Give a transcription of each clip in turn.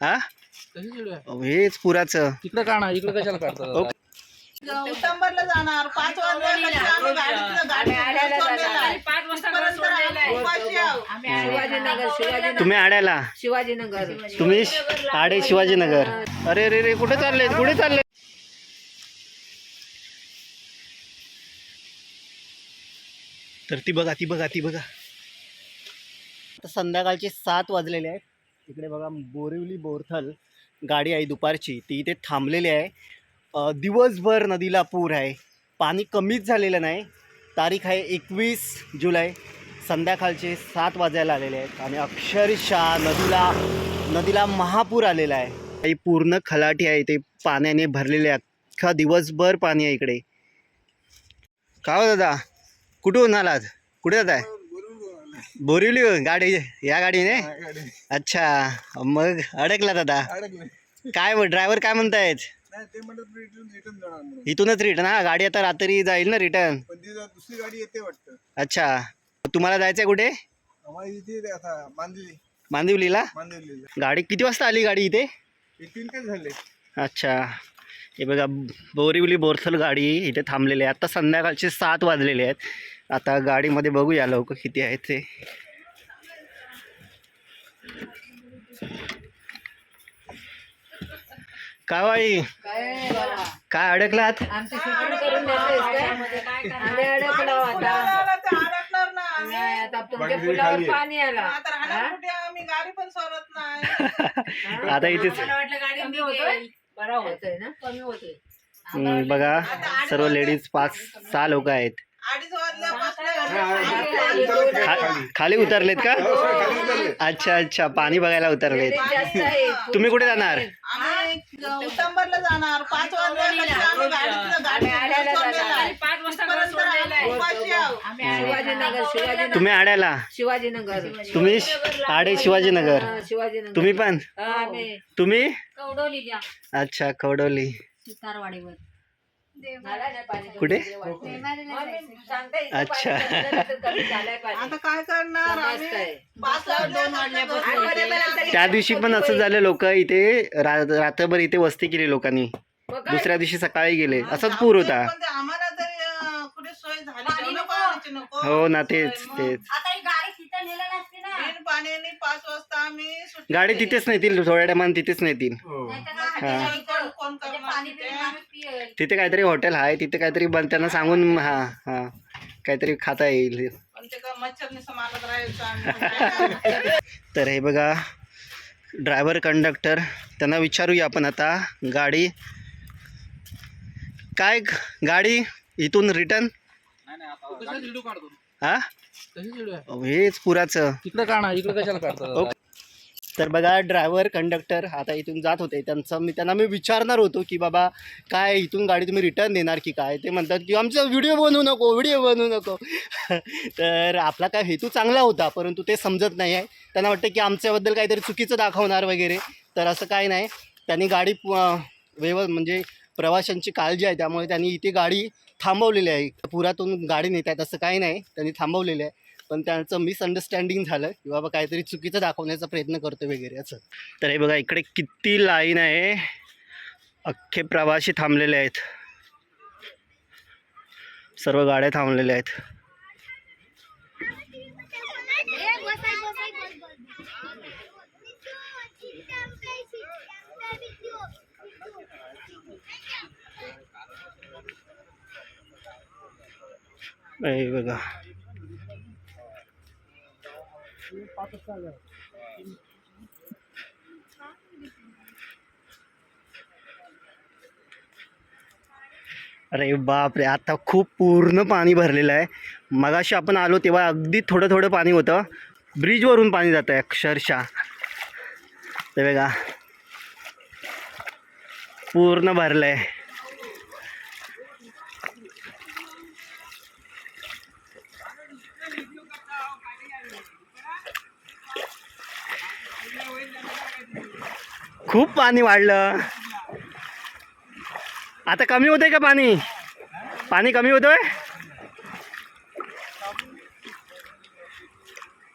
हा? हेच पुराचं. तिकडे काढा इकडे कशाला काढतो? उटंबरला जाणार पाच वाजता तुम्ही आड्याला? शिवाजीनगर. तुम्ही आडे शिवाजीनगर. अरे रे रे कुठे चालले कुठे चालले तर ती बघा ती बघा ती बघा. आता संध्याकाळचे सात वाजलेले आहेत. इकडे बघा बोरिवली बोरथल गाडी आहे दुपारची. ती इथे थांबलेली आहे. दिवसभर नदीला पूर आहे. पाणी कमीच झालेलं नाही. तारीख आहे एकवीस जुलै. संध्याकाळचे सात वाजायला आलेले आहेत आणि अक्षरशः नदीला नदीला महापूर आलेला आहे. काही पूर्ण खलाटी आहे ते पाण्याने भरलेले आहे अख्खा दिवसभर पाणी आहे इकडे. का हो दादा? कुठून आलात? कुठे जात आहे बोरिवली गाडी या गाडीने? अच्छा मग अडकला. दादा काय ड्रायव्हर काय म्हणतायत? इथूनच रिटर्न हा गाडी आता रात्री जाईल ना रिटर्न दुसरी गाडी येते वाटतं. अच्छा तुम्हाला जायचं आहे कुठे मांदिवलीला? गाडी किती वाजता आली गाडी इथे? झाले? अच्छा हे बघा बोरिवली बोरथल गाडी इथे थांबलेली आहे. आता संध्याकाळचे सात वाजलेले आहेत. आता गाडीमध्ये बघूया लोक किती आहेत ते. काय बाई काय अडकलात? आता. आला तर अडकणार ना आम्ही. नाही, आता तुमच्या पुलावर पाणी आलं. आता राहणार कुठे? आम्ही गाडी पण सोडत नाही. आता इथेच. मला वाटलं गाडी कमी होतोय? बरा होतोय ना? कमी होतोय. हम्म, बघा सर्व लेडीज पाच सहा लोक आहेत. अडीच वाजल्यापासून खा- खाली उतरलेत का? अच्छा अच्छा. पाणी बघायला उतरलेत. तुम्ही कुठे जाणार? आम्ही उटंबरला जाणार. पाच वाजता कशी आम्ही गाडीतलं गाडी सोडलेलं आहे. परत आम्ही उपाशी आहोत. शिवाजीनगर शिवाजीनगर. तुम्ही आड्याला. शिवाजीनगर. तुम्ही आडे शिवाजीनगर. हा, शिवाजीनगर. तुम्ही पण? हा, आम्ही. तुम्ही? अच्छा खवडवली सुतारवाडीवर. कुठे? अच्छा. आता काय करणार त्या दिवशी पण असं झालं लोक इथे रा- रात्रभर इथे वस्ती केली लोकांनी? दुसऱ्या दिवशी सकाळी गेले. असाच पूर होता. हो ना तेच तेच आता ही गाडी तिथं नेलं नसते ना बिन पाण्याने पाच वाजता आम्ही सुट्टी गाडी केली. तिथेच नेतील थोड्या टायमाने तिथेच नेतील. हा. काय कोण- कोण म्हणजे करणार तिथे? काहीतरी हॉटेल आहे तिथे काहीतरी बन त्यांना सांगून हा हा. काहीतरी खाता येईल. पण ते का मच्छरने समारत राहायचं आम्ही. काय करणार? तर हे बघा ड्रायव्हर कंडक्टर त्यांना विचारूया आपण आता गाडी काय ग- गाडी इथून रिटर्न हा? हेच पुराचं. काढा इकडे कशाला. तर बघा ड्रायव्हर कंडक्टर आता इथून जात होते. त्यांचं मी त्यांना मी विचारणार होतो की बाबा काय इथून गाडी तुम्ही रिटर्न देणार की काय? ते म्हणतात की आमचा व्हिडिओ बनवू नको व्हिडिओ बनवू नको. तर आपला काय हेतू चांगला होता परंतु ते समजत नाही आहे. त्यांना वाटतं की आमच्याबद्दल काहीतरी चुकीचं दाखवणार वगैरे. तर असं काय नाही. त्यांनी गाडी व्यव म्हणजे प्रवाशांची काळजी आहे त्यामुळे त्यांनी इथे गाडी थांबवलेली आहे. पुरातून गाडी नेत आहेत असं काही नाही त्यांनी थांबवलेलं आहे. पण त्यांचं मिसअंडरस्टँडिंग झालं की बाबा काहीतरी चुकीचं दाखवण्याचा प्रयत्न करतो वगैरे असं. तर हे बघा इकडे किती लाईन आहे. अख्खे प्रवासी थांबलेले आहेत. सर्व गाड्या थांबलेल्या आहेत. हे बघा. अरे बापरे आता खूप पूर्ण पाणी भरलेलं आहे. मगाशी आपण आलो तेव्हा अगदी थोडं थोडं पाणी होतं. ब्रिजवरून पाणी जातं आहे अक्षरशः. ते बघा. पूर्ण भरलं आहे खूप पाणी वाढलं. आता कमी होतंय का पाणी? पाणी कमी होतोय?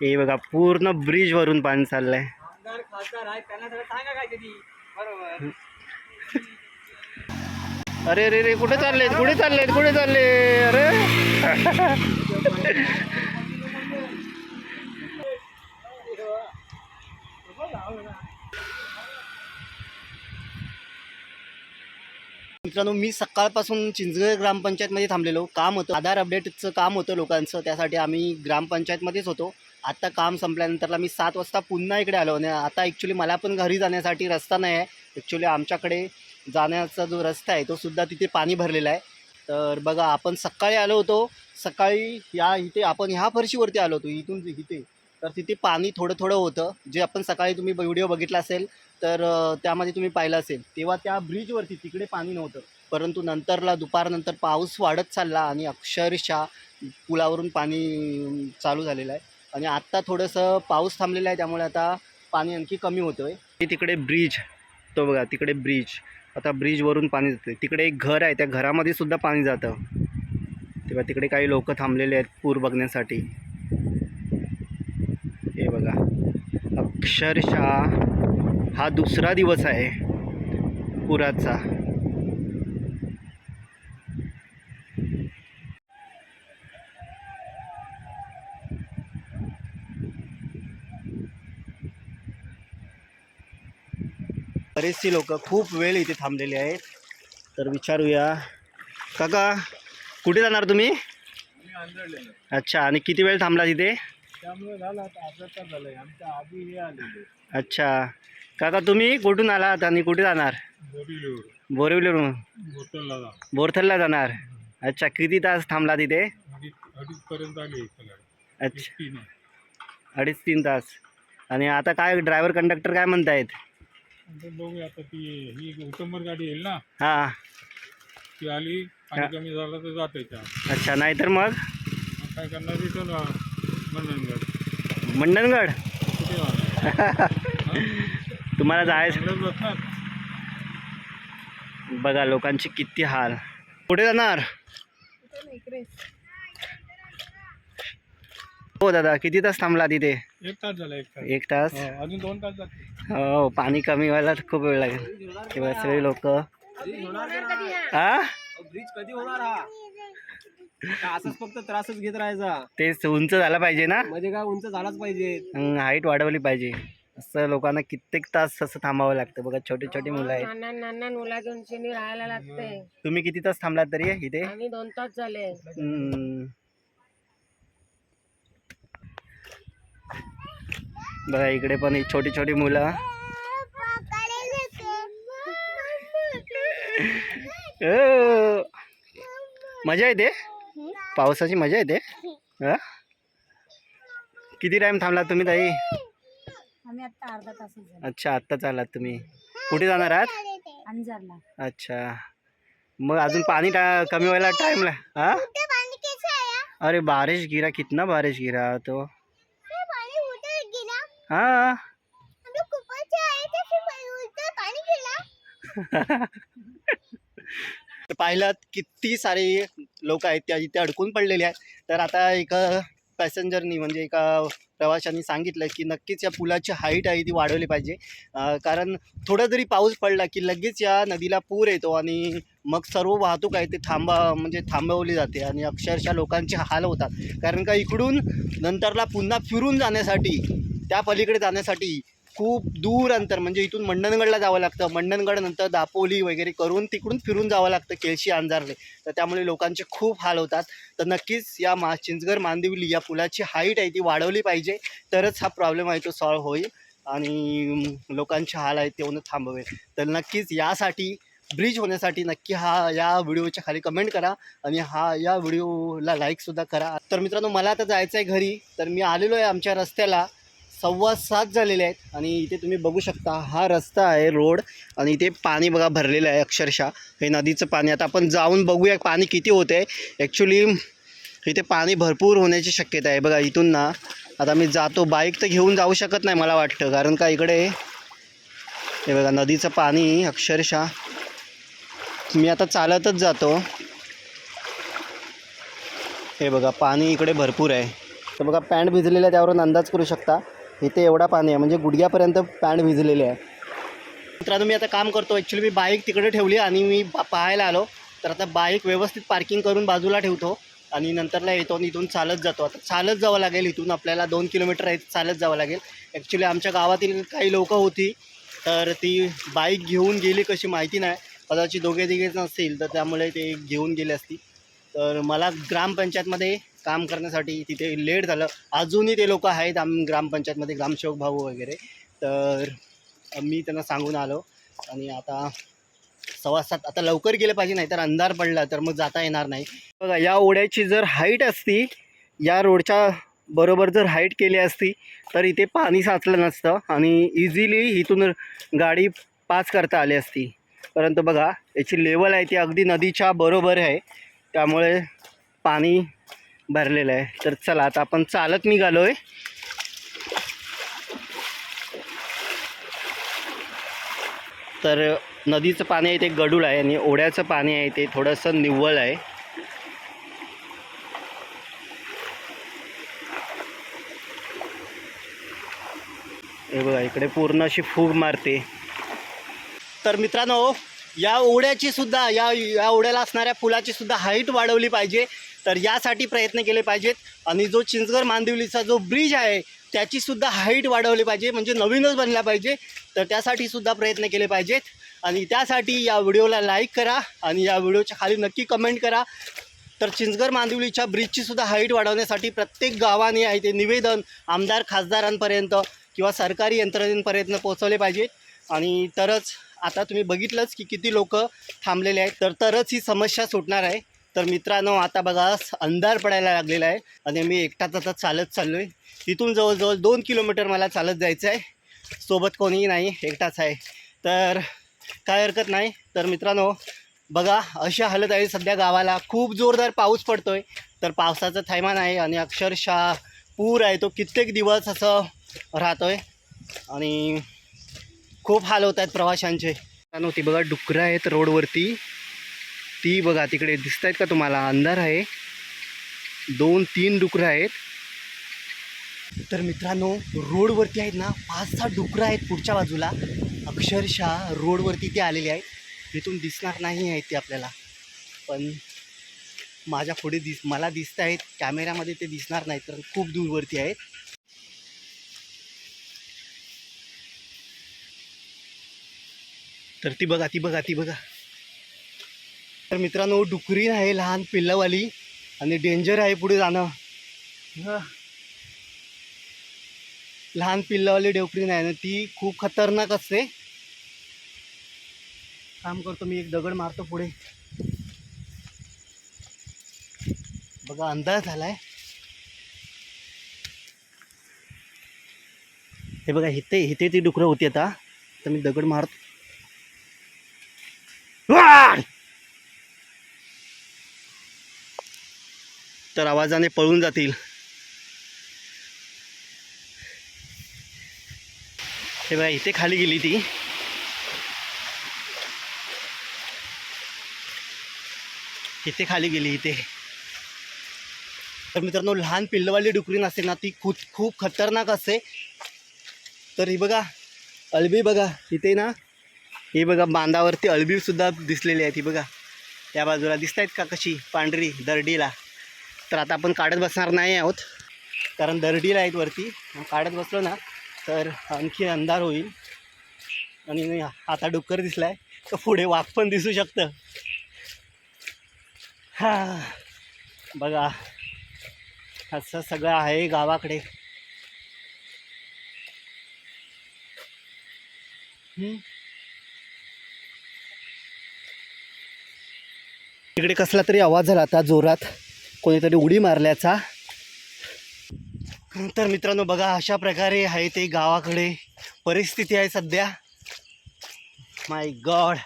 हे बघा पूर्ण ब्रिज वरून पाणी चाललंय. अरे अरे रे कुठे चालले कुठे चालले कुठे चालले अरे. मित्रांनो मी सकाळपासून चिंचगड ग्रामपंचायतमध्ये थांबलेलो. काम होतं आधार अपडेटचं काम होतं लोकांचं त्यासाठी आम्ही ग्रामपंचायतमध्येच होतो. आत्ता काम संपल्यानंतरला मी सात वाजता पुन्हा इकडे आलो नाही आता ॲक्च्युली मला पण घरी जाण्यासाठी रस्ता नाही आहे. ॲक्च्युली आमच्याकडे जाण्याचा जो रस्ता आहे तो सुद्धा तिथे पाणी भरलेला आहे. तर बघा आपण सकाळी आलो होतो. सकाळी या इथे आपण ह्या फरशीवरती आलो होतो इथून जे- इथे. तर तिथे पाणी थोडं थोडं होतं. जे आपण सकाळी तुम्ही व्हिडिओ बघितला असेल तर त्यामध्ये तुम्ही पाहिलं असेल. तेव्हा त्या ब्रिजवरती तिकडे पाणी नव्हतं. परंतु नंतरला दुपारनंतर पाऊस वाढत चालला आणि अक्षरशः पुलावरून पाणी चालू झालेलं आहे. आणि आत्ता थोडंसं पाऊस थांबलेला आहे त्यामुळे आता पाणी आणखी कमी होतं आहे तिकडे ब्रिज तो बघा तिकडे ब्रिज आता ब्रिजवरून पाणी जाते तिकडे एक घर आहे त्या घरामध्ये सुद्धा पाणी जातं. तेव्हा तिकडे काही लोक थांबलेले आहेत पूर बघण्यासाठी हे बघा अक्षरशः हा दुसरा दिवस आहे पुराचा. बरेचसे लोक खूप वेळ इथे थांबलेले आहेत. तर विचारूया. काका कुठे जाणार तुम्ही? अच्छा आणि किती वेळ थांबला तिथे? त्यामुळे झाला आता झालाय. आमच्या आधी हे आलेले. अच्छा. काका तुम्ही कुठून आलात आणि कुठे जाणार? बोरिवलीवर बोरिवलीवरून. बोटलला जा बोरथलला जाणार. अच्छा किती तास थांबला तिथे? अडीच अडीच पर्यंत आले अच्छा. तीन. अडीच तीन तास. आणि आता काय ड्रायव्हर कंडक्टर काय म्हणतायत? नंतर बघूया आता ती ही गाडी येईल ना? हां. ती आली. आणि कमी झालं तर जाते त्या. मग अच्छा नाहीतर मग? काय करणार? रिटर्न मंडणगड तुम्हाला जायचं बघा लोकांचे किती हाल. कुठे जाणार? हो दादा किती तास थांबला तिथे एक तास झाला एक तास. हो, अजून दोन तास जाते हो पाणी कमी व्हायला तर खूप वेळ लागेल. सगळे लोक. हा ब्रिज कधी होणार हा? असंच फक्त त्रासच घेत राहायचा? तेच उंच झाला पाहिजे ना? मध्ये काय उंच झालाच पाहिजे. हाईट वाढवली पाहिजे. असं लोकांना कित्येक तास असं थांबावं लागतं. बघा छोटी छोटी मुलं आहेत. शिनी राहायला लागते. तुम्ही किती तास थांबलात तरी इथे? आम्ही दोन तास झाले. हम्म. बघा इकडे पण ही छोटी छोटी मुलं. अ, मजा येते? पावसाची मजा येते. हा? किती टाइम थांबलात तुम्ही ताई? आम्ही आता अर्धा तास झाला. अच्छा आत्ताच आलात तुम्ही. कुठे जाणार आहात? अंजारला. अच्छा. मग अजून पानी टा कमी व्हायला टाइम ला हाँ? अरे बारिश गिरा कितना बारिश गिरा तो. हाँ पाहिलात किती सारे लोक आहेत त्या इथे अडकून पडलेले आहेत. तर आता एका पॅसेंजरनी म्हणजे एका प्रवाशांनी सांगितलं की नक्कीच या पुलाची हाईट आहे ती वाढवली पाहिजे. कारण थोडा जरी पाऊस पडला की लगेच या नदीला पूर येतो आणि मग सर्व वाहतूक आहे ते थांबा म्हणजे थांबवली जाते आणि अक्षरशः लोकांचे हाल होतात. कारण का इकडून नंतरला पुन्हा फिरून जाण्यासाठी त्या पलीकडे जाण्यासाठी खूप दूर अंतर म्हणजे इथून मंडणगडला जावं लागतं. मंडणगड नंतर दापोली वगैरे करून तिकडून फिरून जावं लागतं केळशी अंजारले. तर त्यामुळे लोकांचे खूप हाल होतात. तर नक्कीच या मा चिंचगड मांदिवली या पुलाची हाईट आहे ती वाढवली पाहिजे. तरच हा प्रॉब्लेम आहे तो सॉल्व्ह होईल आणि लोकांचे हाल आहेत ते होणं थांबवेल. तर नक्कीच यासाठी ब्रिज होण्यासाठी नक्की हा या व्हिडिओच्या खाली कमेंट करा आणि हा या व्हिडिओला लाईकसुद्धा करा. तर मित्रांनो मला आता जायचं आहे घरी. तर मी आलेलो आहे आमच्या रस्त्याला. सव्वा सात झालेले आहेत आणि इथे तुम्ही बघू शकता हा रस्ता आहे रोड आणि इथे पाणी बघा भरलेलं आहे अक्षरशः. हे नदीचं पाणी आता आपण जाऊन बघूया पाणी किती होतं आहे ॲक्च्युली इथे पाणी भरपूर होण्याची शक्यता आहे. बघा इथून ना आता मी जातो. बाईक तर घेऊन जाऊ शकत नाही मला वाटतं कारण का इकडे हे बघा नदीचं पाणी अक्षरशः. मी आता चालतच जातो. हे बघा पाणी इकडे भरपूर आहे. तर बघा पॅन्ट भिजलेलं आहे त्यावरून अंदाज करू शकता. इथे एवढा पाणी आहे. म्हणजे गुडघ्यापर्यंत पॅन्ट भिजलेली आहे. मित्रांनो मी आता काम करतो. ॲक्च्युली मी बाईक तिकडे ठेवली आणि मी पाहायला आलो. तर आता बाईक व्यवस्थित पार्किंग करून बाजूला ठेवतो. आणि नंतरला येतो आणि इथून चालत जातो. आता चालत जावं लागेल इथून. आपल्याला दोन किलोमीटर आहे चालत जावं लागेल. ॲक्च्युली आमच्या गावातील काही लोकं होती. तर ती बाईक घेऊन गेली कशी माहिती नाही. कदाचित दोघे तिघेच नसतील तर त्यामुळे ते घेऊन गेले असतील. तर मला ग्रामपंचायतमध्ये काम करण्यासाठी तिथे लेट झालं. अजूनही ते लोक आहेत आम ग्रामपंचायतमध्ये ग्रामसेवक भाऊ वगैरे. तर मी त्यांना सांगून आलो आणि आता सव्वा सात आता लवकर गेले पाहिजे नाही तर अंधार पडला तर मग जाता येणार नाही. बघा या ओढ्याची जर हाईट असती या रोडच्या बरोबर जर हाईट केली असती तर इथे पाणी साचलं नसतं आणि इझिली इथून गाडी पास करता आली असती. परंतु बघा याची लेवल आहे ती अगदी नदीच्या बरोबर आहे. त्यामुळे पाणी भरलेलं आहे. तर चला आता आपण चालत निघालो आहे तर नदीचं पाणी आहे ते गडूळ आहे आणि ओढ्याचं पाणी आहे ते थोडंसं निव्वळ आहे. हे बघा इकडे पूर्ण अशी फूग मारते. तर मित्रांनो या ओढ्याची सुद्धा या या ओढ्याला असणाऱ्या पुलाची सुद्धा हाईट वाढवली पाहिजे. तर यासाठी प्रयत्न केले पाहिजेत. आणि जो चिंचगड मांदिवलीचा जो ब्रिज आहे त्याची सुद्धा हाईट वाढवली पाहिजे म्हणजे नवीनच बनला पाहिजे. तर त्यासाठी सुद्धा प्रयत्न केले पाहिजेत. आणि त्यासाठी या व्हिडिओला लाईक करा आणि या व्हिडिओच्या खाली नक्की कमेंट करा. तर चिंचगड मांदिवलीच्या ब्रिजची सुद्धा हाईट वाढवण्यासाठी प्रत्येक गावाने आहे ते निवेदन आमदार खासदारांपर्यंत किंवा सरकारी यंत्रणेपर्यंत पोहोचवले पाहिजेत. आणि तरच आता तुम्ही बघितलंच की किती लोक थांबलेले आहेत. तर तरच ही समस्या सुटणार आहे. तर मित्रांनो आता बघा अंधार पडायला लागलेला आहे आणि मी एकटाच आता चालत चाललो आहे तिथून जवळजवळ दोन किलोमीटर मला चालत जायचं आहे सोबत कोणीही नाही एकटाच आहे. तर काय हरकत नाही. तर मित्रांनो बघा अशी हालत आहे सध्या गावाला. खूप जोरदार पाऊस पडतो आहे तर पावसाचं थैमान आहे आणि अक्षरशः पूर आहे. तो कित्येक दिवस असं राहतो आहे आणि खूप हाल होत आहेत प्रवाशांचे. ती बघा डुकरं आहेत रोडवरती. ती बघा तिकडे दिसत आहेत का तुम्हाला? अंधार आहे. दोन तीन डुकरं आहेत. तर मित्रांनो रोडवरती आहेत ना पाच सहा डुकरं आहेत पुढच्या बाजूला. अक्षरशः रोडवरती ते आलेले आहेत. तिथून दिसणार नाही आहेत ते आपल्याला. पण माझ्या पुढे दिस मला दिसत आहेत. कॅमेऱ्यामध्ये ते दिसणार नाही तर खूप दूरवरती आहेत. तर ती बघा ती बघा ती बघा. तर मित्रांनो डुकरी आहे लहान पिल्लावाली आणि डेंजर आहे पुढे जाणं. लहान पिल्लावाली डेवकरी आहे ना ती खूप खतरनाक असते. काम करतो मी एक दगड मारतो पुढे. बघा अंदाज झालाय. हे बघा इथे इथे ती डुकरं होती आता. तर मी दगड मारतो. तर आवाजाने पळून जातील. हे बघा इथे खाली गेली ती. इथे खाली गेली इथे. तर मित्रांनो लहान पिल्लवाली डुकरी नसते ना ती खूप खूप खतरनाक असते तर ही बघा अळबी बघा इथे ना. ही बघा बांधावरती अळबी सुद्धा दिसलेली आहे ती बघा. त्या बाजूला दिसत आहेत का कशी? पांढरी दरडीला. तर आता आपण काढत बसणार नाही आहोत. कारण दरडीला आहेत वरती. मग काढत बसलो ना तर आणखी अंधार होईल. आणि आता डुक्कर दिसलाय. तर पुढे वाघ पण दिसू शकतं. हा. बघा. असं सगळं आहे गावाकडे. तिकडे कसला तरी आवाज झाला आता जोरात. कोणीतरी उडी मारल्याचा. तर मित्रांनो बघा अशा प्रकारे आहे ते गावाकडे परिस्थिती आहे सध्या. माय गॉड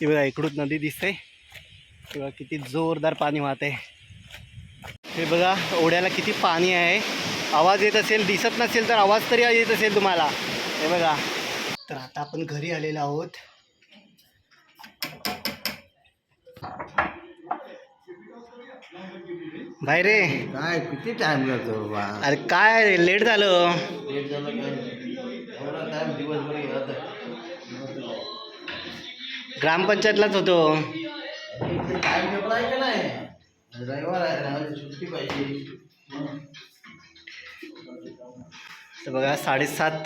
हे बघा इकडून नदी दिसते. तेव्हा किती जोरदार पाणी वाहते हे बघा ओढ्याला किती पाणी आहे. आवाज येत असेल दिसत नसेल तर आवाज तरी येत असेल तुम्हाला. हे बघा तर आता आपण घरी आलेलो आहोत. बाहेर रे. काय किती टाइम लागतो बाबा? अरे काय लेट झालं. लेट झालं काय? एवढा टाइम दिवसभर गेला तर ग्रामपंचायतलाच होतो. टाइम टेबल आहे का नाही रविवार आहे सुट्टी पाहिजे. तर बघा साडेसात